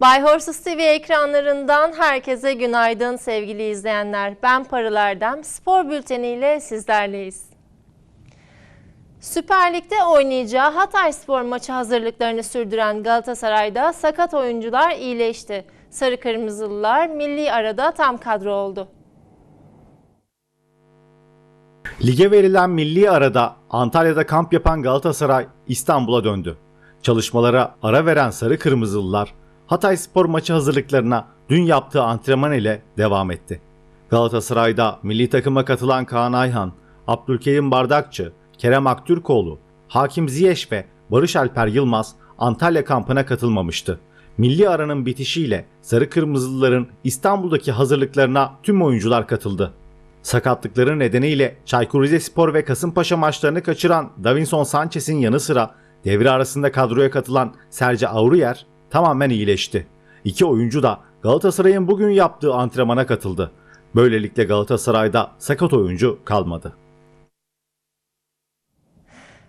Bay Horses TV ekranlarından herkese günaydın sevgili izleyenler. Ben Parılardem spor bülteniyle sizlerleyiz. Süper Lig'de oynayacağı Hatay Spor maçı hazırlıklarını sürdüren Galatasaray'da sakat oyuncular iyileşti. Sarı Kırmızılılar milli arada tam kadro oldu. Lige verilen milli arada Antalya'da kamp yapan Galatasaray İstanbul'a döndü. Çalışmalara ara veren Sarı Kırmızılılar Hatay Spor maçı hazırlıklarına dün yaptığı antrenman ile devam etti. Galatasaray'da milli takıma katılan Kaan Ayhan, Abdülkerim Bardakçı, Kerem Aktürkoğlu, Hakim Ziyeş ve Barış Alper Yılmaz Antalya kampına katılmamıştı. Milli aranın bitişiyle Sarı Kırmızılıların İstanbul'daki hazırlıklarına tüm oyuncular katıldı. Sakatlıkları nedeniyle Çaykur Rizespor ve Kasımpaşa maçlarını kaçıran Davinson Sanchez'in yanı sıra devre arasında kadroya katılan Serge Aurier tamamen iyileşti. İki oyuncu da Galatasaray'ın bugün yaptığı antrenmana katıldı. Böylelikle Galatasaray'da sakat oyuncu kalmadı.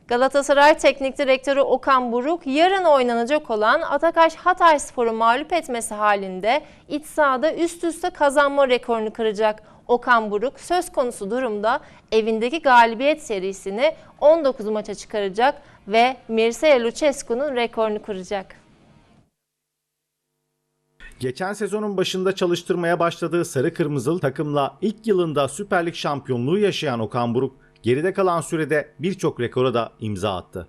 Galatasaray Teknik Direktörü Okan Buruk yarın oynanacak olan Atakaş Hatay Spor'u mağlup etmesi halinde iç sahada üst üste kazanma rekorunu kıracak. Okan Buruk söz konusu durumda evindeki galibiyet serisini 19 maça çıkaracak ve Mircea Lucescu'nun rekorunu kıracak. Geçen sezonun başında çalıştırmaya başladığı Sarı Kırmızılı takımla ilk yılında Süper Lig şampiyonluğu yaşayan Okan Buruk geride kalan sürede birçok rekora da imza attı.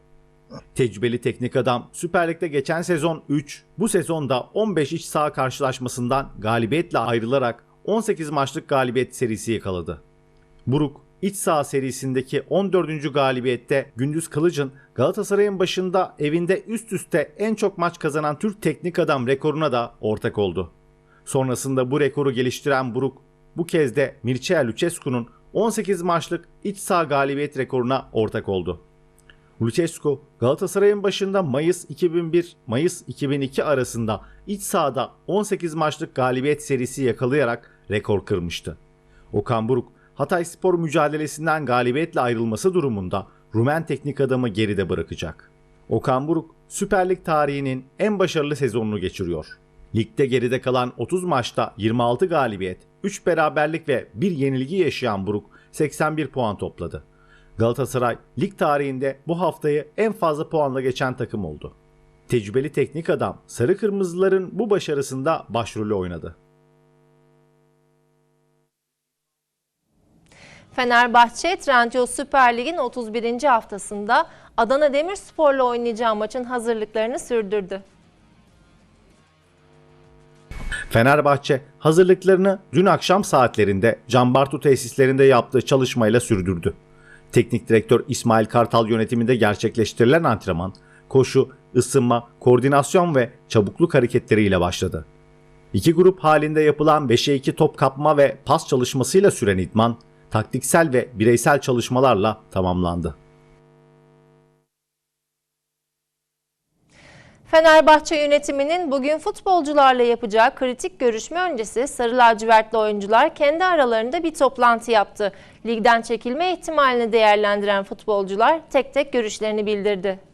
Tecrübeli teknik adam Süper Lig'de geçen sezon 3, bu sezonda 15 iç saha karşılaşmasından galibiyetle ayrılarak 18 maçlık galibiyet serisi yakaladı. Buruk iç saha serisindeki 14. galibiyette Gündüz Kılıç'ın Galatasaray'ın başında evinde üst üste en çok maç kazanan Türk teknik adam rekoruna da ortak oldu. Sonrasında bu rekoru geliştiren Buruk bu kez de Mircea Lucescu'nun 18 maçlık iç saha galibiyet rekoruna ortak oldu. Lucescu Galatasaray'ın başında Mayıs 2001 Mayıs 2002 arasında iç sahada 18 maçlık galibiyet serisi yakalayarak rekor kırmıştı. Okan Buruk Hatay Spor mücadelesinden galibiyetle ayrılması durumunda Rumen teknik adamı geride bırakacak. Okan Buruk Süper Lig tarihinin en başarılı sezonunu geçiriyor. Ligde geride kalan 30 maçta 26 galibiyet, 3 beraberlik ve 1 yenilgi yaşayan Buruk 81 puan topladı. Galatasaray lig tarihinde bu haftayı en fazla puanla geçen takım oldu. Tecrübeli teknik adam Sarı Kırmızıların bu başarısında başrolü oynadı. Fenerbahçe Trendyol Süper Lig'in 31. haftasında Adana Demirspor'la oynayacağı maçın hazırlıklarını sürdürdü. Fenerbahçe hazırlıklarını dün akşam saatlerinde Cambartu tesislerinde yaptığı çalışmayla sürdürdü. Teknik direktör İsmail Kartal yönetiminde gerçekleştirilen antrenman, koşu, ısınma, koordinasyon ve çabukluk hareketleriyle başladı. İki grup halinde yapılan 5'e 2 top kapma ve pas çalışmasıyla süren idman, taktiksel ve bireysel çalışmalarla tamamlandı. Fenerbahçe yönetiminin bugün futbolcularla yapacağı kritik görüşme öncesi Sarı Lacivertli oyuncular kendi aralarında bir toplantı yaptı. Ligden çekilme ihtimalini değerlendiren futbolcular tek tek görüşlerini bildirdi.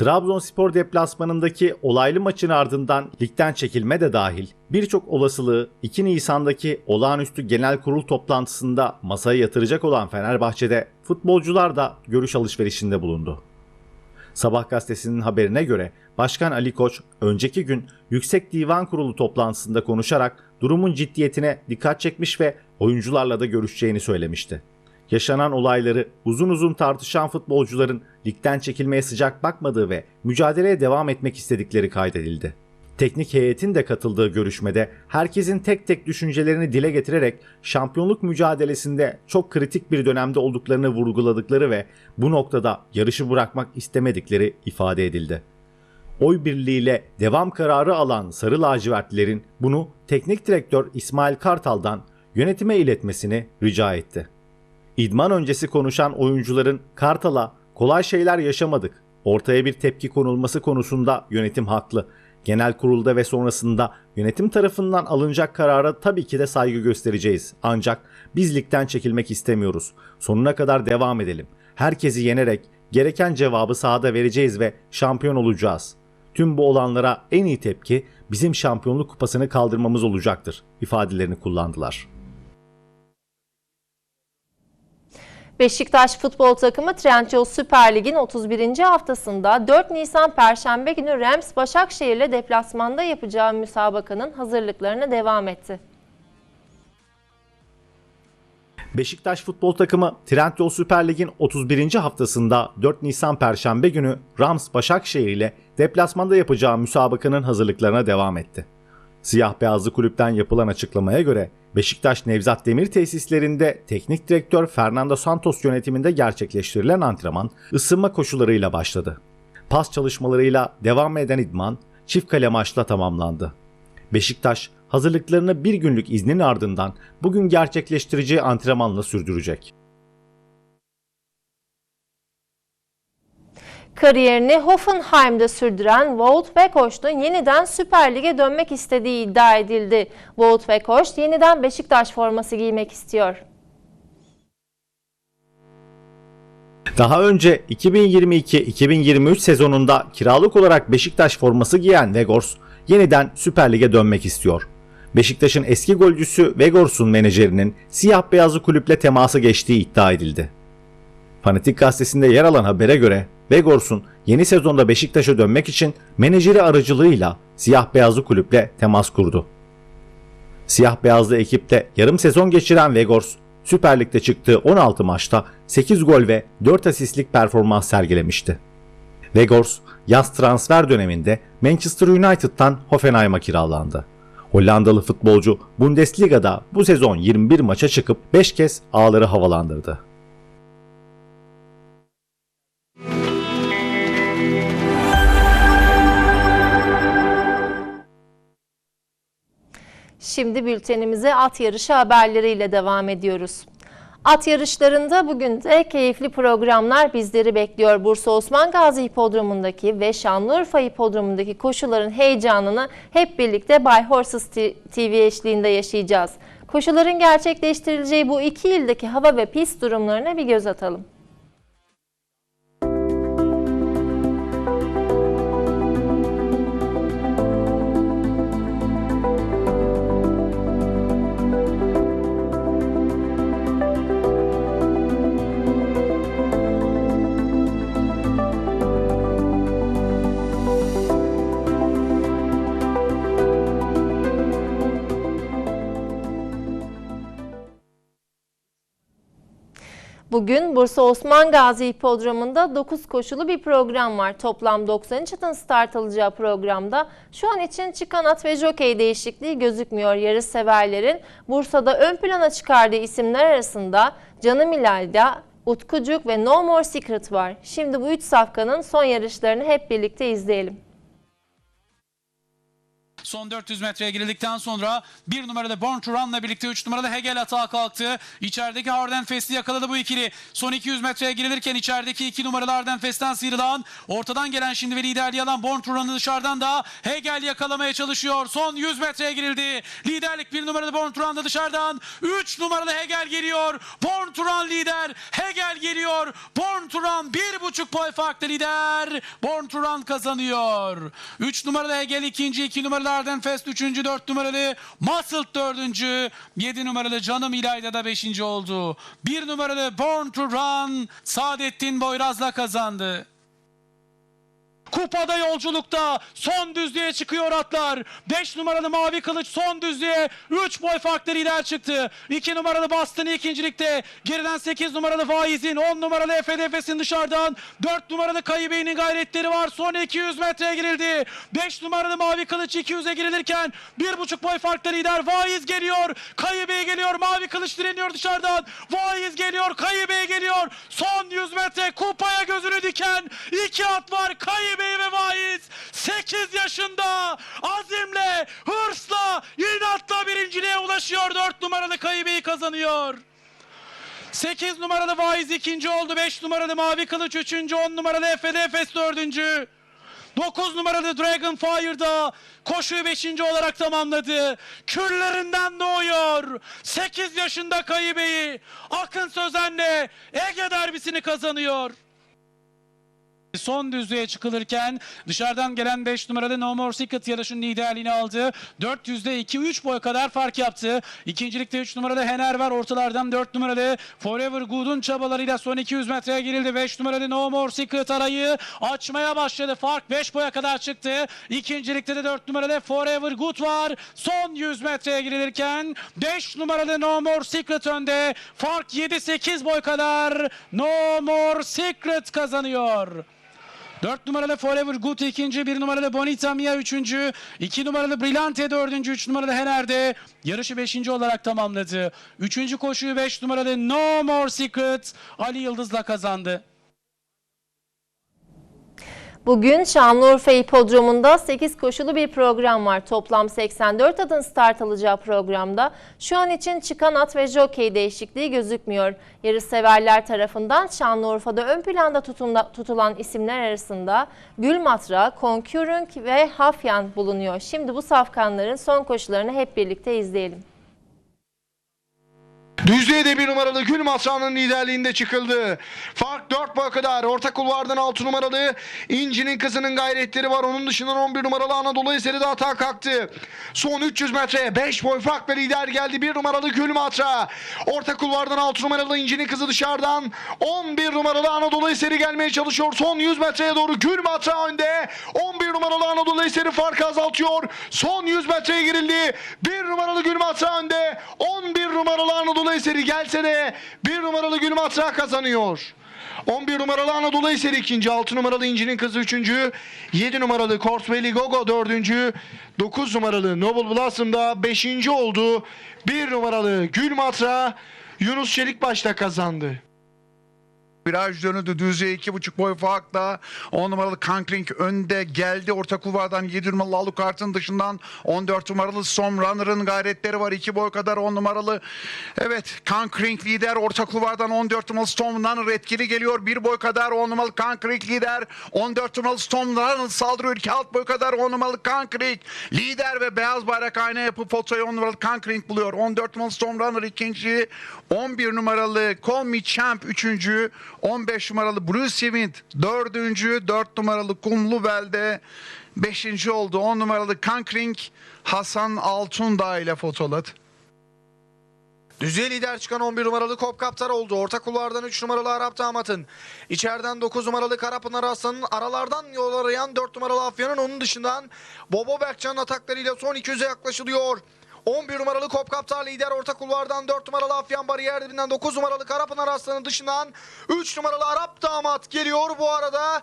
Trabzonspor deplasmanındaki olaylı maçın ardından ligden çekilme de dahil birçok olasılığı 2 Nisan'daki olağanüstü genel kurul toplantısında masaya yatıracak olan Fenerbahçe'de futbolcular da görüş alışverişinde bulundu. Sabah gazetesinin haberine göre Başkan Ali Koç önceki gün Yüksek Divan Kurulu toplantısında konuşarak durumun ciddiyetine dikkat çekmiş ve oyuncularla da görüşeceğini söylemişti. Yaşanan olayları uzun uzun tartışan futbolcuların ligden çekilmeye sıcak bakmadığı ve mücadeleye devam etmek istedikleri kaydedildi. Teknik heyetin de katıldığı görüşmede herkesin tek tek düşüncelerini dile getirerek şampiyonluk mücadelesinde çok kritik bir dönemde olduklarını vurguladıkları ve bu noktada yarışı bırakmak istemedikleri ifade edildi. Oy birliğiyle devam kararı alan Sarı Lacivertlilerin bunu teknik direktör İsmail Kartal'dan yönetime iletmesini rica etti. İdman öncesi konuşan oyuncuların Kartal'a kolay şeyler yaşamadık, ortaya bir tepki konulması konusunda yönetim haklı. Genel kurulda ve sonrasında yönetim tarafından alınacak karara tabii ki de saygı göstereceğiz. Ancak biz ligden çekilmek istemiyoruz. Sonuna kadar devam edelim. Herkesi yenerek gereken cevabı sahada vereceğiz ve şampiyon olacağız. Tüm bu olanlara en iyi tepki bizim şampiyonluk kupasını kaldırmamız olacaktır ifadelerini kullandılar. Beşiktaş futbol takımı Trendyol Süper Lig'in 31. haftasında 4 Nisan Perşembe günü Rams Başakşehir'le deplasmanda yapacağı müsabakanın hazırlıklarına devam etti. Beşiktaş futbol takımı Trendyol Süper Lig'in 31. haftasında 4 Nisan Perşembe günü Rams Başakşehir ile deplasmanda yapacağı müsabakanın hazırlıklarına devam etti. Siyah beyazlı kulüpten yapılan açıklamaya göre Beşiktaş Nevzat Demir tesislerinde teknik direktör Fernando Santos yönetiminde gerçekleştirilen antrenman ısınma koşularıyla başladı. Pas çalışmalarıyla devam eden idman çift kale maçla tamamlandı. Beşiktaş hazırlıklarını bir günlük iznin ardından bugün gerçekleştireceği antrenmanla sürdürecek. Kariyerini Hoffenheim'de sürdüren Wout Weghorst'un yeniden Süper Lig'e dönmek istediği iddia edildi. Wout Weghorst yeniden Beşiktaş forması giymek istiyor. Daha önce 2022-2023 sezonunda kiralık olarak Beşiktaş forması giyen Vegors yeniden Süper Lig'e dönmek istiyor. Beşiktaş'ın eski golcüsü Vegors'un menajerinin siyah beyazlı kulüple teması geçtiği iddia edildi. Fanatik gazetesinde yer alan habere göre Vegors'un yeni sezonda Beşiktaş'a dönmek için menajeri aracılığıyla siyah beyazlı kulüple temas kurdu. Siyah beyazlı ekipte yarım sezon geçiren Vegors, Süper Lig'de çıktığı 16 maçta 8 gol ve 4 asistlik performans sergilemişti. Vegors, yaz transfer döneminde Manchester United'tan Hoffenheim'a kiralandı. Hollandalı futbolcu Bundesliga'da bu sezon 21 maça çıkıp 5 kez ağları havalandırdı. Şimdi bültenimize at yarışı haberleriyle devam ediyoruz. At yarışlarında bugün de keyifli programlar bizleri bekliyor. Bursa Osman Gazi Hipodromu'ndaki ve Şanlıurfa Hipodromu'ndaki koşuların heyecanını hep birlikte Bay Horses TV eşliğinde yaşayacağız. Koşuların gerçekleştirileceği bu iki ildeki hava ve pist durumlarına bir göz atalım. Bugün Bursa Osman Gazi Hipodromu'nda 9 koşulu bir program var. Toplam 93 atın start alacağı programda şu an için çıkan at ve jokey değişikliği gözükmüyor yarış severlerin. Bursa'da ön plana çıkardığı isimler arasında Canım İlayda, Utkucuk ve No More Secret var. Şimdi bu üç safkanın son yarışlarını hep birlikte izleyelim. Son 400 metreye girildikten sonra bir numarada Born to Run'la birlikte 3 numarada Hegel atağa kalktı. İçerideki Hardenfest'i yakaladı bu ikili. Son 200 metreye girilirken içerideki 2 numaralı Hardenfest'ten sıyrılan ortadan gelen şimdi ve liderliği alan Born to Run'ı dışarıdan da Hegel yakalamaya çalışıyor. Son 100 metreye girildi. Liderlik bir numaralı Born to Run'da dışarıdan 3 numaralı Hegel geliyor. Born to Run lider. Hegel geliyor. Born to Run 1,5 boy farklı lider. Born to Run kazanıyor. 3 numaralı Hegel ikinci, 2 numaralı Ardenfest üçüncü, 4 numaralı Muscle dördüncü, 7 numaralı Canım İlayda da beşinci oldu. 1 numaralı Born to Run Saadettin Boyraz'la kazandı. Kupada yolculukta son düzlüğe çıkıyor atlar. 5 numaralı Mavi Kılıç son düzlüğe 3 boy farklı lider çıktı. 2 numaralı Bastın ikincilikte. Geriden 8 numaralı Faiz'in 10 numaralı Efe Nefes'in dışarıdan 4 numaralı Kayı Bey'in gayretleri var. Son 200 metreye girildi. 5 numaralı Mavi Kılıç 200'e girilirken 1,5 boy farklı lider Faiz geliyor. Kayı Bey geliyor. Mavi Kılıç direniyor dışarıdan. Faiz geliyor. Kayı Bey geliyor. Son 100 metre kupaya gözünü diken iki at var. Kayı Bey ve Vaiz 8 yaşında azimle, hırsla, inatla birinciliğe ulaşıyor. 4 numaralı Kayı Bey kazanıyor. 8 numaralı Vaiz ikinci oldu. 5 numaralı Mavi Kılıç üçüncü. 10 numaralı Efe Nefes dördüncü. 9 numaralı Dragon Fire'da koşuyu 5. olarak tamamladı. Küllerinden doğuyor. 8 yaşında Kayı Bey'i. Akın Sözen'le Ege derbisini kazanıyor. Son düzlüğe çıkılırken dışarıdan gelen 5 numaralı No More Secret yarışın liderliğini aldı. 400'de 2-3 boy kadar fark yaptı. İkincilikte 3 numaralı Hener var. Ortalardan 4 numaralı Forever Good'un çabalarıyla son 200 metreye girildi. 5 numaralı No More Secret arayı açmaya başladı. Fark 5 boya kadar çıktı. İkincilikte de 4 numaralı Forever Good var. Son 100 metreye girilirken 5 numaralı No More Secret önde. Fark 7-8 boy kadar No More Secret kazanıyor. 4 numaralı Forever Good ikinci, 1 numaralı Bonita Mia üçüncü, 2 numaralı Brillante dördüncü, 3 numaralı Hener'de yarışı 5. olarak tamamladı. Üçüncü koşuyu 5 numaralı No More Secret Ali Yıldız'la kazandı. Bugün Şanlıurfa İpodromu'nda 8 koşulu bir program var. Toplam 84 adın start alacağı programda şu an için çıkan at ve jokey değişikliği gözükmüyor. Yarışseverler tarafından Şanlıurfa'da ön planda tutunda- tutulan isimler arasında Gülmatra, Concurring ve Hafyan bulunuyor. Şimdi bu safkanların son koşularını hep birlikte izleyelim. Düzlüğe bir numaralı Gül Masra'nın liderliğinde çıkıldı. Fark 4 boy kadar. Orta kulvardan 6 numaralı İnci'nin kızının gayretleri var. Onun dışından 11 numaralı Anadolu Eseri de atağa kalktı. Son 300 metre 5 boy farkla lider geldi. 1 numaralı Gül Matra. Orta kulvardan 6 numaralı İnci'nin kızı dışarıdan. 11 numaralı Anadolu Eseri gelmeye çalışıyor. Son 100 metreye doğru Gül Matra önde. 11 numaralı Anadolu Eseri farkı azaltıyor. Son 100 metreye girildi. 1 numaralı Gül Matra önde. 11 numaralı Anadolu Eseri gelse de 1 numaralı Gül Matra kazanıyor. 11 numaralı Anadolu Eseri ikinci, 6 numaralı İnci'nin kızı üçüncü, 7 numaralı Corswelly Gogo dördüncü, 9 numaralı Noble Blossom da beşinci oldu. 1 numaralı Gül Matra Yunus Çelikbaş da kazandı. Viraj dönüldü. İki buçuk boy farkla. 10 numaralı Kankling önde geldi. Orta kulvardan 7 numaralı Alucard'ın dışından 14 numaralı Som Runner'ın gayretleri var. 2 boy kadar 10 numaralı evet Kankling lider. Orta kulvardan 14 numaralı Storm Runner etkili geliyor. 1 boy kadar 10 numaralı Kankling lider. 14 numaralı Storm Runner saldırıyor. 2 alt boy kadar 10 numaralı Kankling lider ve beyaz bayrak ayna yapıp fotoğrafı 10 numaralı Kankling buluyor. 14 numaralı Storm Runner ikinci 11 numaralı Call Me Champ üçüncü 15 numaralı Bruce Event dördüncü 4 numaralı Kumlu Belde beşinci oldu 10 numaralı Kankring Hasan Altundağ ile fotoladı. Düzey lider çıkan 11 numaralı Kopkaptar oldu. Orta kulvardan 3 numaralı Arap Damat'ın. İçeriden 9 numaralı Karapınar Aslan'ın aralardan yol arayan 4 numaralı Afyan'ın onun dışından Bobo Berkcan'ın ataklarıyla son 200'e yaklaşılıyor. 11 numaralı Kopkaptar lider orta kulvardan 4 numaralı Afyan bariyer dibinden 9 numaralı Karapınar Aslan'ın dışından 3 numaralı Arap Damat geliyor bu arada.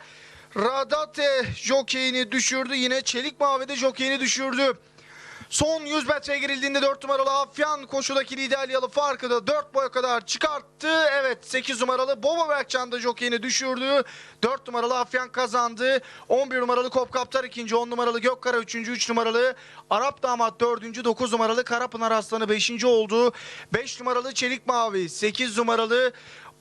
Radate jokeyini düşürdü. Yine Çelik Mavi'de jokeyini düşürdü. Son 100 metreye girildiğinde 4 numaralı Afyan koşudaki liderliği alıp farkı da 4 boya kadar çıkarttı. Evet 8 numaralı Bobo Berkcan da jokeyini düşürdü. 4 numaralı Afyan kazandı. 11 numaralı Kopkaptar ikinci, 10 numaralı Gökkara üçüncü, 3 numaralı Arap Damat dördüncü, 9 numaralı Karapınar Aslanı beşinci oldu. 5 numaralı Çelik Mavi, 8 numaralı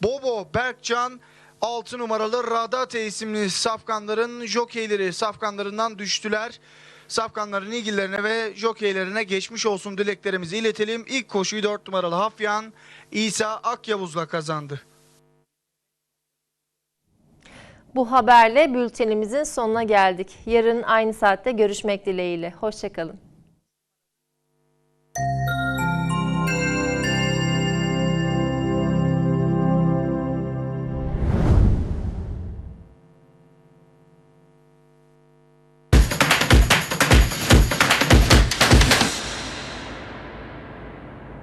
Bobo Berkcan 6 numaralı Radate isimli safkanların jokeyleri safkanlarından düştüler. Safkanların ilgilerine ve jokeylerine geçmiş olsun dileklerimizi iletelim. İlk koşuyu 4 numaralı Hafyan İsa Akyavuz'la kazandı. Bu haberle bültenimizin sonuna geldik. Yarın aynı saatte görüşmek dileğiyle. Hoşçakalın.